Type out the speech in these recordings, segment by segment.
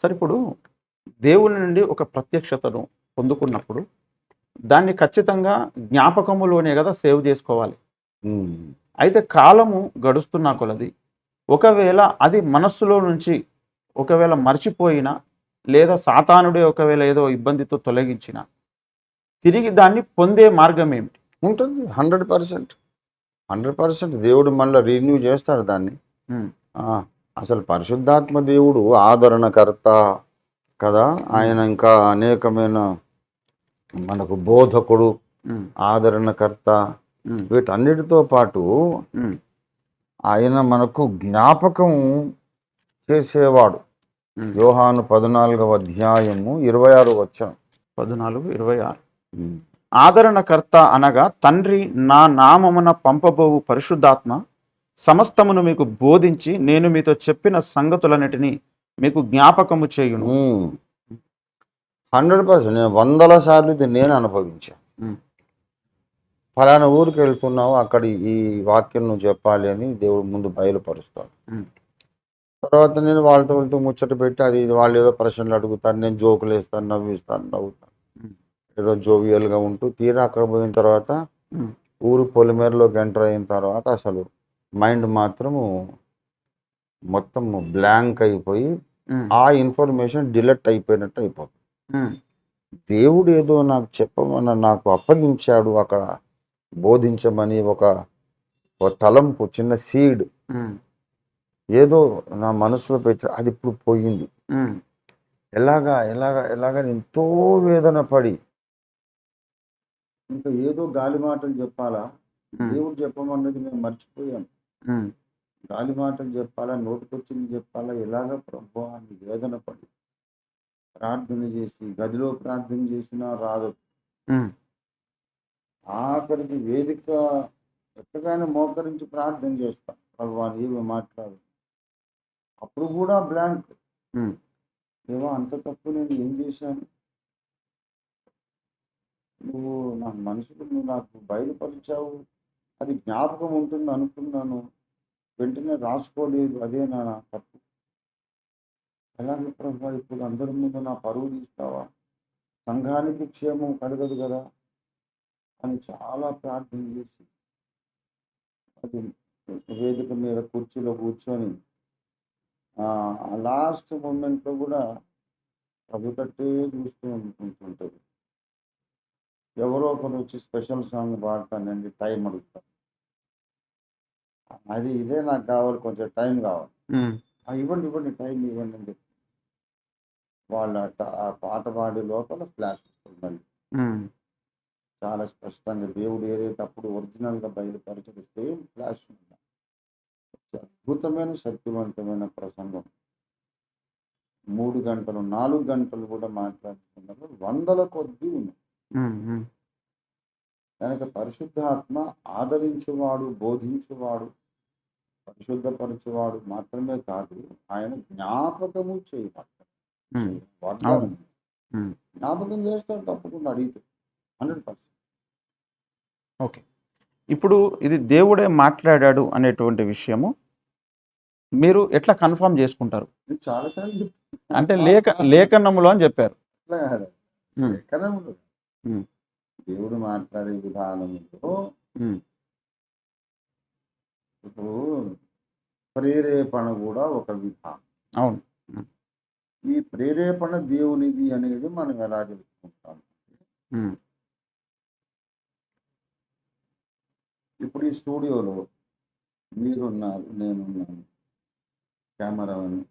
సరే ఇప్పుడు దేవుని నుండి ఒక ప్రత్యక్షతను పొందుకున్నప్పుడు దాన్ని ఖచ్చితంగా జ్ఞాపకములోనే కదా సేవ్ చేసుకోవాలి. అయితే కాలము గడుస్తున్న కొలది ఒకవేళ అది మనస్సులో నుంచి ఒకవేళ మర్చిపోయినా లేదా సాతానుడే ఒకవేళ ఏదో ఇబ్బందితో తొలగించిన తిరిగి దాన్ని పొందే మార్గం ఏమిటి? ఉంటుంది హండ్రెడ్ పర్సెంట్. హండ్రెడ్ పర్సెంట్ దేవుడు మళ్ళీ రిన్యూ చేస్తాడు దాన్ని. అసలు పరిశుద్ధాత్మ దేవుడు ఆదరణకర్త కదా? ఆయన ఇంకా అనేకమైన మనకు బోధకుడు ఆదరణకర్త. వీటన్నిటితో పాటు ఆయన మనకు జ్ఞాపకం చేసేవాడు. యోహాను పద్నాలుగవ అధ్యాయము ఇరవై ఆరు వచ్చాం పద్నాలుగు ఇరవై ఆరు. ఆదరణకర్త అనగా తండ్రి నా నామమున పంపబోవు పరిశుద్ధాత్మ సమస్తమును మీకు బోధించి నేను మీతో చెప్పిన సంగతులన్నిటినీ మీకు జ్ఞాపకము చేయును. Hundred percent. నేను వందల సార్లు ఇది నేను అనుభవించాను ఫలానా ఊరికి వెళ్తున్నావు అక్కడ ఈ వాక్యం నువ్వు చెప్పాలి అని దేవుడు ముందు బయలుపరుస్తాడు. తర్వాత నేను వాళ్ళతో వెళ్తూ ముచ్చట పెట్టి అది ఇది వాళ్ళు ఏదో ప్రశ్నలు అడుగుతారు నేను జోకులు వేస్తాను నవ్విస్తాను నవ్వుతాను. ఏదో జోవియల్గా ఉంటూ తీరా అక్కడ పోయిన తర్వాత ఊరు పొలిమేరలోకి ఎంటర్ అయిన తర్వాత అసలు మైండ్ మాత్రము మొత్తం బ్లాంక్ అయిపోయి ఆ. ఇన్ఫర్మేషన్ డిలెక్ట్ అయిపోయినట్టు అయిపోతుంది. దేవుడు ఏదో నాకు చెప్పమని నాకు అప్పగించాడు అక్కడ బోధించమని ఒక తలంపు చిన్న సీడ్ ఏదో నా మనసులో పెట్టి అది ఇప్పుడు పోయింది. ఎలాగా ఎలాగా ఎలాగా ఎంతో వేదన పడి ఇంకా ఏదో గాలి మాటలు చెప్పాలా? దేవుడు చెప్పమన్నది నేను మర్చిపోయాను. గాలి మాటలు చెప్పాలా నోటికొచ్చింది చెప్పాలా ఎలాగ ప్రభు అని వేదన పడి ప్రార్థన చేసి గదిలో ప్రార్థన చేసినా రాదు. ఆఖరికి వేదిక ఎక్కగానే మోకరించి ప్రార్థన చేస్తా. ప్రభు ఏమి మాట్లాడు. అప్పుడు కూడా బ్లాంక్. ఏమో అంత తప్పు నేను ఏం చేశాను? నువ్వు నా మనసుకు నువ్వు నాకు బయలుపరిచావు. అది జ్ఞాపకం ఉంటుంది అనుకున్నాను. వెంటనే రాసుకోలేదు. అదే నా తప్పు. ఎలాగే ప్రభావ ఇప్పుడు అందరి ముందు నా పరువు తీస్తావా? సంఘానికి క్షేమం కలగదు కదా? అని చాలా ప్రార్థన చేసి అది వేదిక మీద కుర్చీలో కూర్చొని ఆ లాస్ట్ మూమెంట్లో కూడా ప్రభు తట్టే చూస్తూ ఉంటుంటుంది. ఎవరో ఒకరు వచ్చి స్పెషల్ సాంగ్ పాడతానండి టైం అడుగుతాను అది ఇదే నాకు కావాలి కొంచెం టైం కావాలి. ఉమ్, "ఆ, ఇవ్వండి ఇవ్వండి టైం ఇవ్వండి. అని చెప్పి వాళ్ళ ఆ పాట పాడే లోపల ఫ్లాష్ వస్తుంది మళ్ళీ చాలా స్పష్టంగా దేవుడు ఏదైతే అప్పుడు ఒరిజినల్గా బయలుపరచడు సేమ్ ఫ్లాష్ అద్భుతమైన శక్తివంతమైన ప్రసంగం. మూడు గంటలు నాలుగు గంటలు కూడా మాట్లాడుతున్నారు వందల కొద్దీ ఉన్నాయి. కనుక పరిశుద్ధాత్మ ఆదరించువాడు బోధించువాడు పరిశుద్ధపరచువాడు మాత్రమే కాదు ఆయన జ్ఞాపకము చేయబడతాడు. ఉమ్, వాగ్దానం. జ్ఞాపకం చేస్తాడు తప్పకుండా అడిగితే. Hundred percent. ఓకే. ఇప్పుడు ఇది దేవుడే మాట్లాడాడు అనేటువంటి విషయము. మీరు ఎట్లా కన్ఫర్మ్ చేసుకుంటారు? చాలాసార్లు. అంటే లేఖ లేఖనములో అని చెప్పారు. దేవుడు మాట్లాడే విధానంలో ఇప్పుడు ప్రేరేపణ కూడా ఒక విధానం. అవును. ఈ ప్రేరేపణ దేవునిది అనేది మనం ఎలా తెలుసుకుంటాం? ఇప్పుడు ఈ స్టూడియోలో మీరున్నారు నేనున్నాను. కెమెరామెన్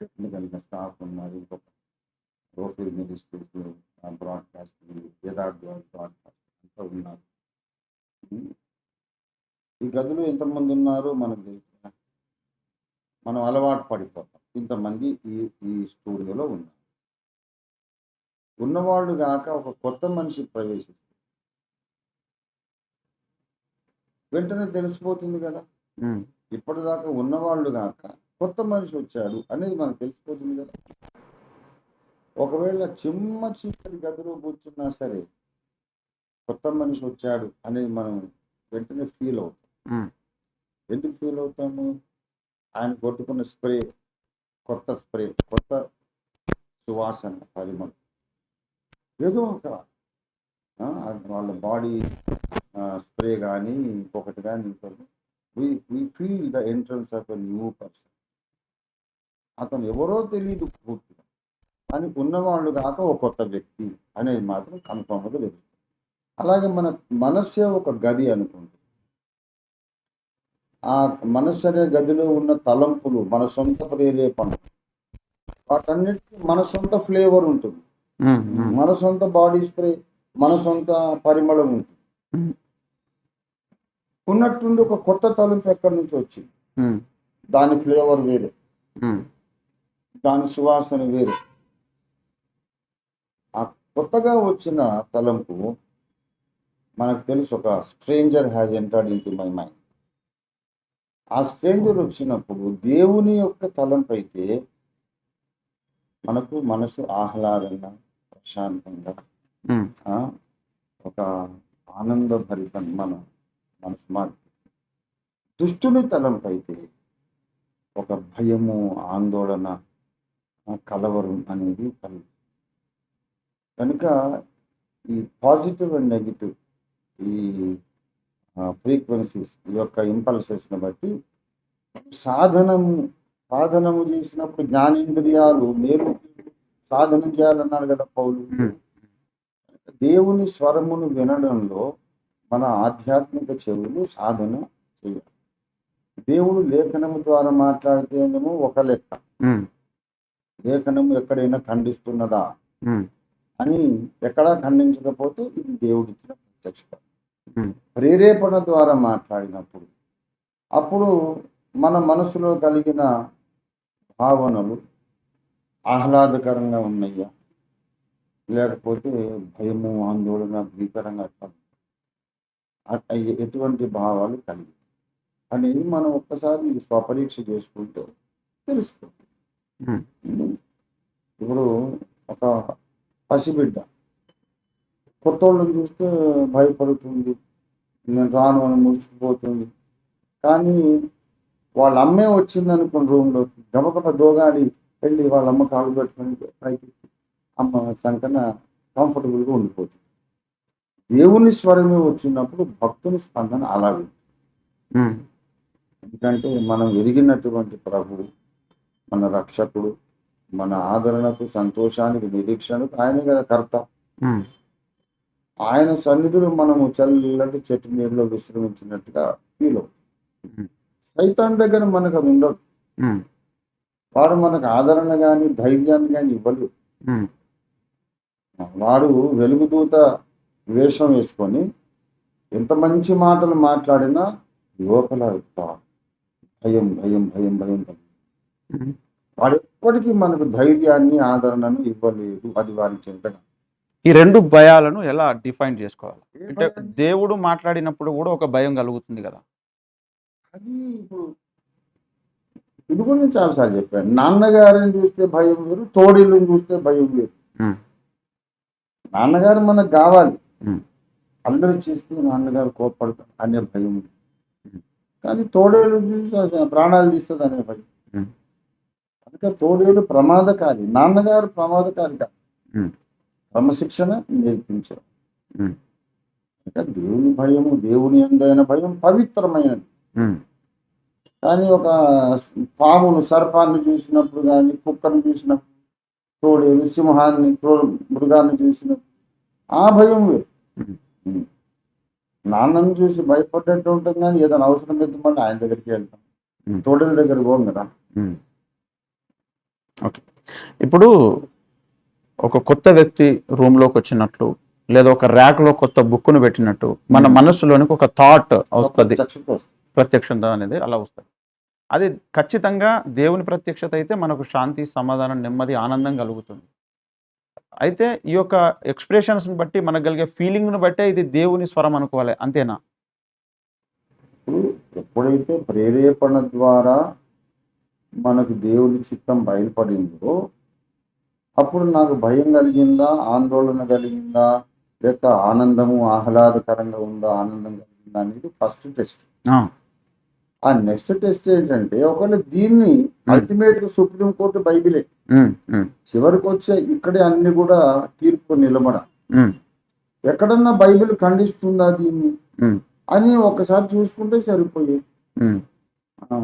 టెక్నికల్గా స్టాఫ్ ఉన్నారు ఇంకొక రోఫీ మినిస్ట్రీస్ బ్రాడ్కాస్టింగ్ వేదాడ్ బ్రాడ్కాస్ట్ అంతా ఉన్నారు. ఈ గదిలో ఎంతమంది ఉన్నారో? మనకు తెలుసు మనం అలవాటు పడిపోతాం. ఇంతమంది ఈ ఈ స్టూడియోలో ఉన్నారు. ఉన్నవాళ్ళు కాక ఒక కొత్త మనిషి ప్రవేశిస్తారు వెంటనే తెలిసిపోతుంది కదా. ఇప్పటిదాకా ఉన్నవాళ్ళు కాక కొత్త మనిషి వచ్చాడు అనేది మనకు తెలిసిపోతుంది కదా. ఒకవేళ చిమ్మ చీకటి గదిలో కూర్చున్నా సరే కొత్త మనిషి వచ్చాడు అనేది మనం వెంటనే ఫీల్ అవుతాం. ఎందుకు ఫీల్ అవుతాము? ఆయన కొట్టుకున్న స్ప్రే కొత్త స్ప్రే కొత్త సువాసన పరిమళం. ఏదో ఒక వాళ్ళ బాడీ స్ప్రే కానీ ఇంకొకటి కానీ ఇంకొకటి we feel the entrance of a new person అతను ఎవరో తెలియదు పూర్తిగా. కానీ ఉన్నవాళ్ళు కాక ఒక కొత్త వ్యక్తి అనేది మాత్రం కన్ఫామ్గా తెలుస్తుంది. అలాగే మన మనస్సే ఒక గది అనుకుంటుంది. ఆ మనస్సు అనే గదిలో ఉన్న తలంపులు మన సొంత ప్రేరేపణ వాటన్నిటికీ మన సొంత ఫ్లేవర్ ఉంటుంది. మన సొంత బాడీ స్ప్రే మన సొంత పరిమళం ఉంటుంది. ఉన్నట్టుండి ఒక కొత్త తలంపు ఎక్కడి నుంచి వచ్చింది? దాని ఫ్లేవర్ వేరే. దాని సువాసన వేరే. ఆ కొత్తగా వచ్చిన తలంపు మనకు తెలుసు ఒక stranger has entered in my mind. ఆ స్ట్రేంజర్ వచ్చినప్పుడు దేవుని యొక్క తలంపు అయితే మనకు మనసు ఆహ్లాదంగా ప్రశాంతంగా ఒక ఆనందభరితం మన మనసు మారుతుంది. దుష్టుని తలంపు అయితే ఒక భయము ఆందోళన కలవరం అనేది కలుగుతుంది. కనుక ఈ పాజిటివ్ అండ్ నెగిటివ్ ఈ ఫ్రీక్వెన్సీస్ ఈ యొక్క ఇంపల్సెస్ని బట్టి సాధనము సాధనము చేసినప్పుడు జ్ఞానేంద్రియాలు మేలు సాధన చేయాలన్నారు కదా పౌలు. ఉమ్. దేవుని స్వరమును వినడంలో మన ఆధ్యాత్మిక చెవులు సాధన చేయాలి. దేవుడు లేఖనము ద్వారా మాట్లాడితేనేమో ఒక లెక్క. లేఖనము ఎక్కడైనా ఖండిస్తున్నదా అని ఎక్కడా ఖండించకపోతే ఇది దేవుడిచ్చిన ప్రత్యక్షత. ప్రేరేపణ ద్వారా మాట్లాడినప్పుడు అప్పుడు మన మనసులో కలిగిన భావనలు ఆహ్లాదకరంగా ఉన్నాయా లేకపోతే భయము ఆందోళన భీకరంగా ఎటువంటి భావాలు కలిగి అనేది మనం ఒక్కసారి స్వపరీక్ష చేసుకుంటే తెలుసుకుంటాం ఇప్పుడు ఒక పసిబిడ్డ కొత్త వాళ్ళని చూస్తే భయపడుతుంది. నేను రాను అని ముడుచుకుపోతుంది కానీ వాళ్ళ అమ్మే వచ్చింది అనుకున్న రూమ్లోకి గబగబ దోగాడి వెళ్ళి వాళ్ళ అమ్మ కాళ్ళు పెట్టుకొని పైకి అమ్మ సంకన కంఫర్టబుల్గా ఉండిపోతుంది. దేవుని స్వరమే వచ్చినప్పుడు భక్తుని స్పందన ఉమ్, ఎందుకంటే మనం ఎరిగినటువంటి ప్రభువు మన రక్షకుడు మన ఆదరణకు సంతోషానికి నిరీక్షణకు ఆయనే కదా కర్త. ఆయన సన్నిధిలో మనము చల్లటి చెట్టు నీరులో విశ్రమించినట్టుగా ఫీల్ అవుతుంది. ఉమ్, సైతాన్ దగ్గర మనకు అది ఉండదు. ఉమ్, వాడు మనకు ఆదరణ కానీ ధైర్యాన్ని కానీ ఇవ్వలేదు. ఉమ్, వాడు వెలుగుదూత వేషం వేసుకొని ఎంత మంచి మాటలు మాట్లాడినా లోపల భయం భయం భయం భయం భయం. వాడు ఎప్పటికీ మనకు ధైర్యాన్ని ఆదరణను ఇవ్వలేదు. అది వారి చింతన ఈ రెండు భయాలను ఎలా డిఫైన్ చేసుకోవాలి? అంటే దేవుడు మాట్లాడినప్పుడు కూడా ఒక భయం కలుగుతుంది కదా. అది ఇప్పుడు ఇది నేను చాలాసార్లు చెప్పాను. నాన్నగారిని చూస్తే భయం వేరు తోడిల్ని చూస్తే భయం వేరు. నాన్నగారు మనకు కావాలి. అందరూ చేస్తే నాన్నగారు కోప్పడతారు అనే భయం. కానీ తోడేలు చూసి ప్రాణాలు తీస్తుంది అనే భయం. కనుక తోడేలు ప్రమాదకారి నాన్నగారు ప్రమాదకారి కాదు క్రమశిక్షణ నేర్పించారు ఉమ్, కనుక దేవుని భయము దేవుని అందైన భయం పవిత్రమైనది. కానీ ఒక పామును సర్పాన్ని చూసినప్పుడు కానీ కుక్కను చూసినప్పుడు తోడేలు సింహాన్ని మృగాన్ని చూసినప్పుడు ఆ భయం వేరు. నాన్నను చూసి భయపడ్డట్టు ఉంటుంది కానీ ఏదైనా అవసరం అయితే మళ్ళీ ఆయన దగ్గరికి వెళ్తాం. తోడేల దగ్గర పోం కదా. ఓకే. ఇప్పుడు ఒక కొత్త వ్యక్తి రూమ్లోకి వచ్చినట్లు లేదా ఒక ర్యాక్లో కొత్త బుక్ను పెట్టినట్టు మన ఉమ్. మనసులోనికి ఒక థాట్ వస్తుంది. ప్రత్యక్షత అనేది అలా వస్తుంది. అది ఖచ్చితంగా దేవుని ప్రత్యక్షత అయితే మనకు శాంతి సమాధానం నెమ్మది ఆనందం కలుగుతుంది. అయితే ఈ యొక్క ఎక్స్ప్రెషన్స్ని బట్టి మనకు కలిగే ఫీలింగ్ను బట్టే ఇది దేవుని స్వరం అనుకోవాలి. అంతేనా? ఎప్పుడైతే ప్రేరేపణ ద్వారా మనకు దేవుని చిత్తం బయలుపడిందో అప్పుడు నాకు భయం కలిగిందా? ఆందోళన కలిగిందా? లేక ఆనందము ఆహ్లాదకరంగా ఉందా? ఆనందం కలిగిందా అనేది ఫస్ట్ టెస్ట్ ఆ, నెక్స్ట్ టెస్ట్ ఏంటంటే ఒకవేళ దీన్ని అల్టిమేట్గా సుప్రీం కోర్టు బైబిలే. చివరికి వచ్చే ఇక్కడే అన్ని కూడా తీర్పు నిలబడ. ఎక్కడన్నా బైబిల్ ఖండిస్తుందా దీన్ని? అని ఒకసారి చూసుకుంటే సరిపోయేది ఆ.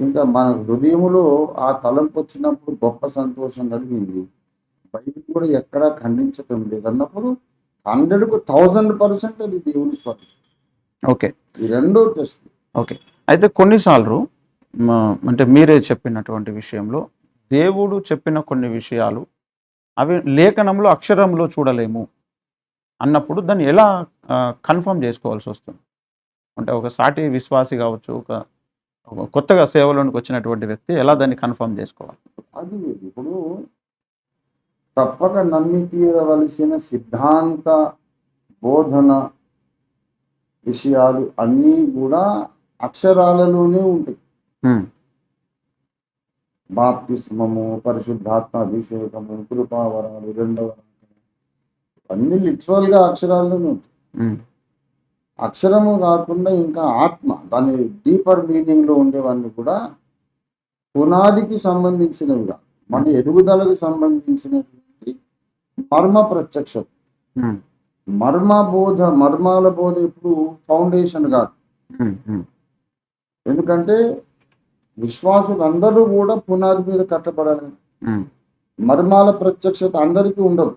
ఇంకా మన హృదయములో ఆ తలంపు వచ్చినప్పుడు గొప్ప సంతోషం కలిగింది. బైబిల్ కూడా ఎక్కడా ఖండించటం లేదు. అన్నప్పుడు హండ్రెడ్కు థౌజండ్ పర్సెంట్ అది దేవుని స్వామి ఓకే. ఈ రెండో టెస్ట్. ఓకే. అయితే కొన్నిసార్లు అంటే మీరే చెప్పినటువంటి విషయంలో దేవుడు చెప్పిన కొన్ని విషయాలు అవి లేఖనంలో అక్షరంలో చూడలేము అన్నప్పుడు దాన్ని ఎలా కన్ఫర్మ్ చేసుకోవాల్సి వస్తుంది? అంటే ఒక సాటి విశ్వాసి కావచ్చు ఒక కొత్తగా సేవలోనికి వచ్చినటువంటి వ్యక్తి ఎలా దాన్ని కన్ఫర్మ్ చేసుకోవాలి? అది ఇప్పుడు తప్పక నమ్మి తీరవలసిన సిద్ధాంత బోధన విషయాలు అన్నీ కూడా అక్షరాలలోనే ఉంటాయి. బాప్తిస్మము పరిశుద్ధాత్మ అభిషేకము కృపావరాలు రెండవ. అన్ని లిటరల్గా అక్షరాల్లోనే ఉంటాయి. అక్షరము కాకుండా ఇంకా ఆత్మ దాని డీపర్ మీనింగ్లో ఉండేవన్నీ కూడా పునాదికి సంబంధించినవిగా మన ఎదుగుదలకు సంబంధించినటువంటి మర్మ ప్రత్యక్షత. మర్మ బోధ మర్మాల బోధ ఇప్పుడు ఫౌండేషన్ కాదు. ఎందుకంటే విశ్వాసులు అందరూ కూడా పునాది మీద కట్టబడాలి. మర్మాల ప్రత్యక్షత అందరికీ ఉండదు.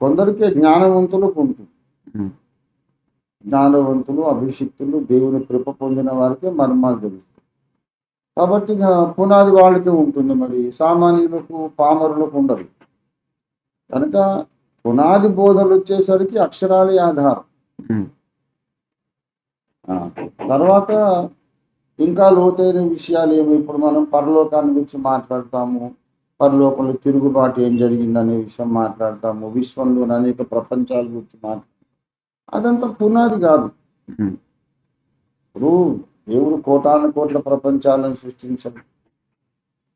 కొందరికే జ్ఞానవంతులకు ఉంటుంది. జ్ఞానవంతులు అభిషిక్తులు దేవుని కృప పొందిన వారికే మర్మాలు తెలుస్తాయి కాబట్టి ఇక పునాది వాళ్ళకే ఉంటుంది మరి. సామాన్యులకు పామరులకు ఉండదు. కనుక పునాది బోధలు వచ్చేసరికి అక్షరాలే ఆధారం. తర్వాత ఇంకా లోతైన విషయాలు ఏమి? ఇప్పుడు మనం పరలోకాన్ని గురించి మాట్లాడతాము. పరలోకంలో తిరుగుబాటు ఏం జరిగిందనే విషయం మాట్లాడతాము. విశ్వంలోని అనేక ప్రపంచాల గురించి మాట్లాడతాము. అదంతా పునాది కాదు. ఇప్పుడు దేవుడు కోటాను కోట్ల ప్రపంచాలను సృష్టించడు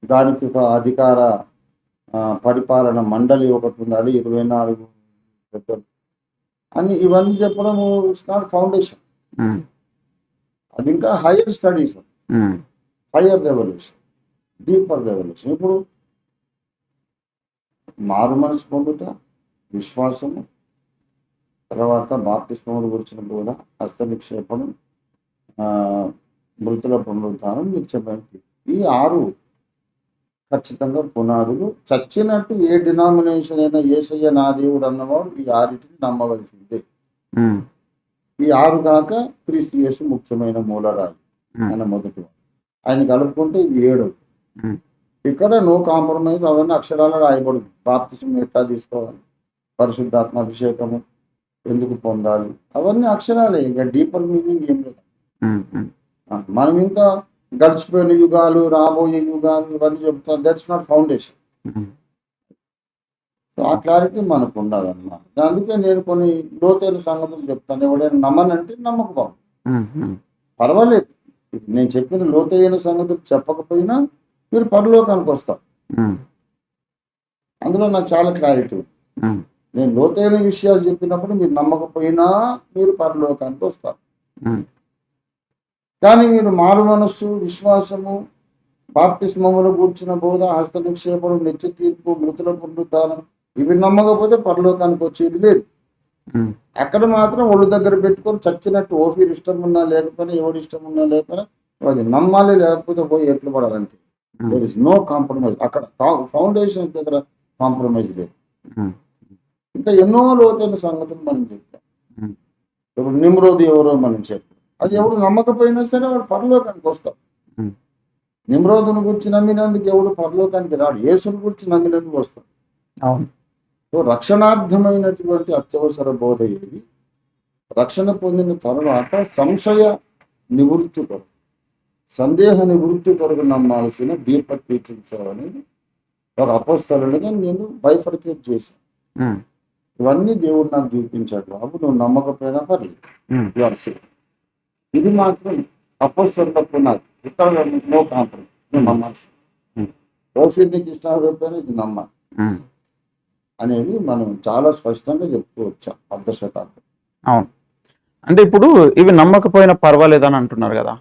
దానికి ఒక అధికార పరిపాలన మండలి ఒకటి ఉంది అది ఇరవై నాలుగు పెద్దలు. అని ఇవన్నీ చెప్పడము ఇట్స్ నాట్ ఫౌండేషన్ అది ఇంకా higher studies higher revolution deeper revolution ఇప్పుడు మారు మనసు పొందుట విశ్వాసము తర్వాత బాప్తిస్మములు గురించిన బోధ హస్త నిక్షేపణం ఆ, మృతుల పునరుద్ధానం నిత్యమైన తీర్పు. ఈ ఆరు ఖచ్చితంగా పునాదులు. చచ్చినట్టు ఏ డినామినేషన్ అయినా ఏసయ్య నా దేవుడు అన్నవాడు ఈ ఆరిటిని నమ్మవలసిందే. ఈ ఆరు కాక క్రీస్తు యేసు ముఖ్యమైన మూలరాజు ఆయన మొదటి. ఆయన కలుపుకుంటే ఇది ఏడు. ఇక్కడ నో కాంప్రమైజ్ అవన్నీ అక్షరాలు రాయబడు బాప్తిసం ఎట్లా తీసుకోవాలి? పరిశుద్ధాత్మ అభిషేకము ఎందుకు పొందాలి? అవన్నీ అక్షరాలే ఇక డీపర్ మీనింగ్ ఏం లేదు. మనం ఇంకా గడిచిపోయిన యుగాలు రాబోయే యుగాలు ఇవన్నీ చెప్తాం. దట్స్ నాట్ ఫౌండేషన్ ఆ క్లారిటీ మనకు ఉండాలన్నమాట. అందుకే నేను కొన్ని లోతైన సంగతులు చెప్తాను. ఎవడైనా నమ్మనంటే ఉమ్, పర్వాలేదు. నేను చెప్పిన లోతైన సంగతులు చెప్పకపోయినా మీరు పరలోకానికి వస్తారు. అందులో నాకు చాలా క్లారిటీ ఉంది. నేను లోతైన విషయాలు చెప్పినప్పుడు మీరు నమ్మకపోయినా మీరు పరలోకానికి వస్తారు. కానీ మీరు మారు మనస్సు విశ్వాసము బాప్తిస్మములు కూర్చున్న బోధ హస్త నిక్షేపం నిత్య తీర్పు మృతుల పునరుద్ధానం ఇవి నమ్మకపోతే పరలోకానికి వచ్చేది లేదు. అక్కడ మాత్రం ఒళ్ళు దగ్గర పెట్టుకొని చచ్చినట్టు ఓఫీర్ ఇష్టం ఉన్నా లేకపోయినా ఎవడి ఇష్టం ఉన్నా లేకపోయినా అది నమ్మాలి లేకపోతే పోయి ఎట్లు పడాలి అంతే. దర్ ఇస్ నో కాంప్రమైజ్ అక్కడ ఫౌండేషన్స్ దగ్గర కాంప్రమైజ్ లేదు. ఇంకా ఎన్నో లోతైన సంగతులు మనం చెప్తాం. ఇప్పుడు నిమ్రోది ఎవరో మనం చెప్పాం. అది ఎవడు నమ్మకపోయినా సరే వాడు పరలోకానికి వస్తాం. నిమ్రోదుని గురించి నమ్మినందుకు ఎవడు పరలోకానికి రాడు. యేసుని గురించి నమ్మినందుకు వస్తాం. అవును. సో రక్షణార్థమైనటువంటి అత్యవసర బోధ ఇది రక్షణ పొందిన తర్వాత సంశయ నివృత్తి కొరకు సందేహ నివృత్తి కొరకు నమ్మాల్సిన డీపర్ టీచింగ్స్ అనేది ఒక అపోస్తలుగా నేను బైఫర్కేట్ చేశాను. ఇవన్నీ దేవుడు నాకు చూపించాడు బాబు నువ్వు నమ్మకపోయినా పర్లేదు. యు ఆర్ సేఫ్ ఇది మాత్రం అపోస్తల పునాది ఇక్కడ నో కాంప్రమైజ్. నమ్మాల్సి Hmm. ఓఫీర్ నీకు ఇష్టం లేకపోయినా ఇది నమ్మాలి ఉమ్, అనేది మనం చాలా స్పష్టంగా చెప్పుకోవచ్చు అర్ధ శతాబ్దం. అవును. అంటే ఇప్పుడు ఇవి నమ్మకపోయినా పర్వాలేదని అంటున్నారు కదా.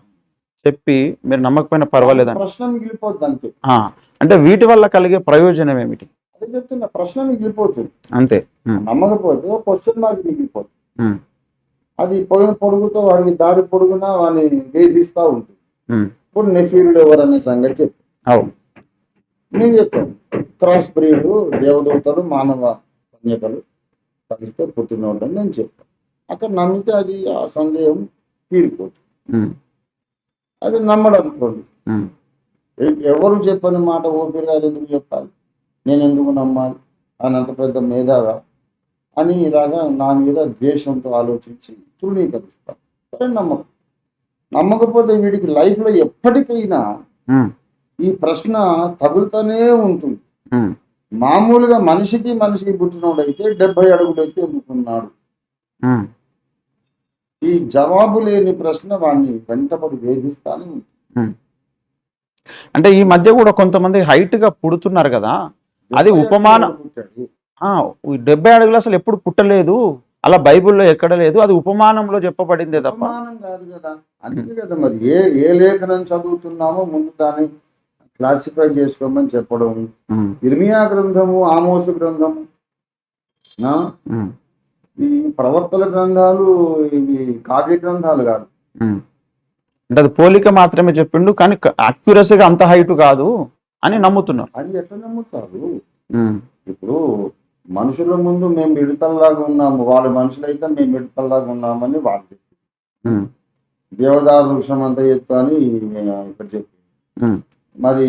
చెప్పి మీరు నమ్మకపోయినా పర్వాలేదని. ప్రశ్న మిగిలిపోద్ది అంతే. అంటే వీటి వల్ల కలిగే ప్రయోజనం ఏమిటి? చెప్తున్నా ప్రశ్న మిగిలిపోతుంది. అంతే. నమ్మకపోతే క్వశ్చన్ మార్క్ మిగిలిపోతుంది. అది పొగిన పొడుగుతో వాడికి దారి పొడుగునా వాడిని వేధిస్తూ ఉంటుంది. ఇప్పుడు నెఫీరుడు ఎవరనే సంగతి చెప్పు. నేను చెప్పాను క్రాస్ బ్రీడ్ దేవదూతలు మానవ కన్యకలు కలిస్తే పుట్టినోడు అని నేను చెప్పాను. అక్కడ నమ్మితే అది ఆ సందేహం తీరిపోతుంది. అది నమ్మడం అనుకోండి ఎవరు చెప్పని మాట ఓపిక ఎందుకు చెప్పాలి? నేను ఎందుకు నమ్మాలి? ఆయన అంత పెద్ద మేధావా? అని ఇలాగా నా మీద ద్వేషంతో ఆలోచించి తృణీకరిస్తాను సరే నమ్మకం. నమ్మకపోతే వీడికి లైఫ్లో ఎప్పటికైనా ఈ ప్రశ్న తగులుతూనే ఉంటుంది. మామూలుగా మనిషికి మనిషికి పుట్టినోడైతే డెబ్బై అడుగులైతే ఉమ్. ఈ జవాబు లేని ప్రశ్న వాడిని వెంటబడి వేధిస్తానే ఉంటుంది. అంటే ఈ మధ్య కూడా కొంతమంది హైట్గా పుడుతున్నారు కదా. అది ఉపమానం. డెబ్బై అడుగులు అసలు ఎప్పుడు పుట్టలేదు. అలా బైబిల్లో ఎక్కడ లేదు. అది ఉపమానంలో చెప్పబడిందే తప్ప. కాదు కదా. అందుకే కదా మరి ఏ ఏ లేఖనం చదువుతున్నామో ముందు దాన్ని క్లాసిఫై చేసుకోమని చెప్పడం. ఇర్మియా గ్రంథము ఆమోసు గ్రంథము. ఈ ప్రవర్తల గ్రంథాలు ఇవి కావ్య గ్రంథాలు కాదు. అంటే అది పోలిక మాత్రమే చెప్పిండు కానీ అక్యురసీగా అంత హైట్ కాదు. అని నమ్ముతున్నారు. అది ఎట్లా నమ్ముతారు? ఇప్పుడు మనుషుల ముందు మేము మిడతల్లాగా ఉన్నాము వాళ్ళ మనుషులైతే మేము మిడతల్లాగా ఉన్నామని వాళ్ళు చెప్పారు. దేవదారు వృక్షం అంత ఎత్తు అని ఇక్కడ చెప్పి మరి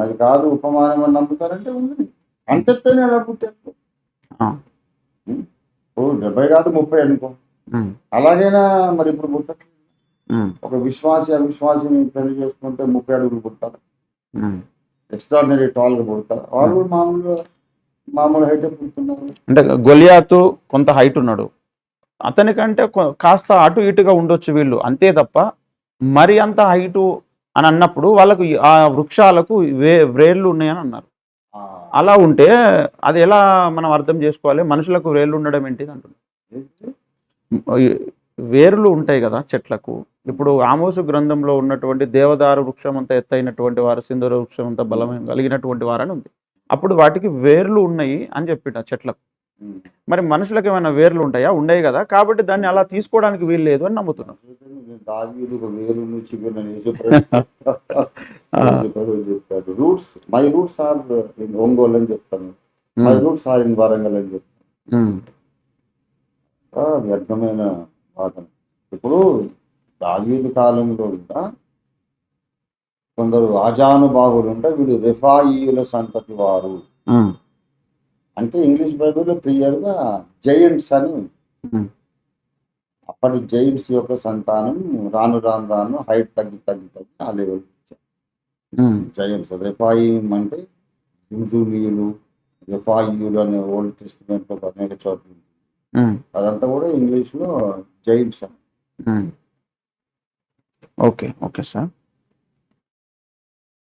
అది కాదు ఉపమానం అని నమ్ముతారంటే ఉంది. అంతెత్తనే ఎలా పుట్టారు? ఓ డెబ్బై కాదు ముప్పై అనుకో. అలాగైనా మరి ఇప్పుడు పుట్టట్లేదు? ఒక విశ్వాసి అవిశ్వాసిని పెళ్ళి చేసుకుంటే ముప్పై అడుగులు ఉమ్. ఎక్స్ట్రాడినరీ టాల్గా పుడతారు వాళ్ళు కూడా మామూలుగా మామూలు హైట్ పుడుతున్నారు అంటే గొలియాతు కొంత హైట్ ఉన్నాడు. అతనికంటే కాస్త అటు ఇటుగా ఉండొచ్చు వీళ్ళు అంతే తప్ప మరి అంత హైటు అని అన్నప్పుడు వాళ్ళకు ఆ వృక్షాలకు వే వ్రేళ్ళు ఉన్నాయని అన్నారు. అలా ఉంటే అది ఎలా మనం అర్థం చేసుకోవాలి? మనుషులకు వ్రేళ్ళు ఉండడం ఏంటిది అంటున్నారు వేర్లు ఉంటాయి కదా చెట్లకు. ఇప్పుడు ఆమోసు గ్రంథంలో ఉన్నటువంటి దేవదారు వృక్షం అంతా ఎత్తైనటువంటి వారు సింధూర వృక్షం అంతా బలమైన కలిగినటువంటి వారని ఉంది. అప్పుడు వాటికి వేర్లు ఉన్నాయి అని చెప్పిండు ఆ చెట్లకు. మరి మనుషులకు ఏమైనా వేర్లు ఉంటాయా? ఉండయి కదా. కాబట్టి దాన్ని అలా తీసుకోవడానికి వీలు లేదు అని నమ్ముతున్నాం. Roots my roots are in Ongole అని చెప్తాను. My roots are in Warangal అని చెప్తాను. వ్యర్థమైన వాదన. ఇప్పుడు దావీదు కాలంలో కూడా కొందరు ఆజానుబాహులు ఉంటే వీళ్ళు రిఫాయియుల సంతతి వారు. అంటే ఇంగ్లీష్ బైబిల్లో క్లియర్గా జైంట్స్ అని అప్పటి జైంట్స్ యొక్క సంతానం రాను రాను రాను హైట్ తగ్గి తగ్గి తగ్గి ఆ లెవెల్ జైంట్స్ రిఫాయిం అంటే హింజూలీయులు రిఫాయియులు అనే ఓల్డ్ టెస్టిమెంట్లో అనేక చోట్ల అదంతా కూడా ఇంగ్లీష్లో జైంట్స్ అని ఉమ్. Okay okay sir.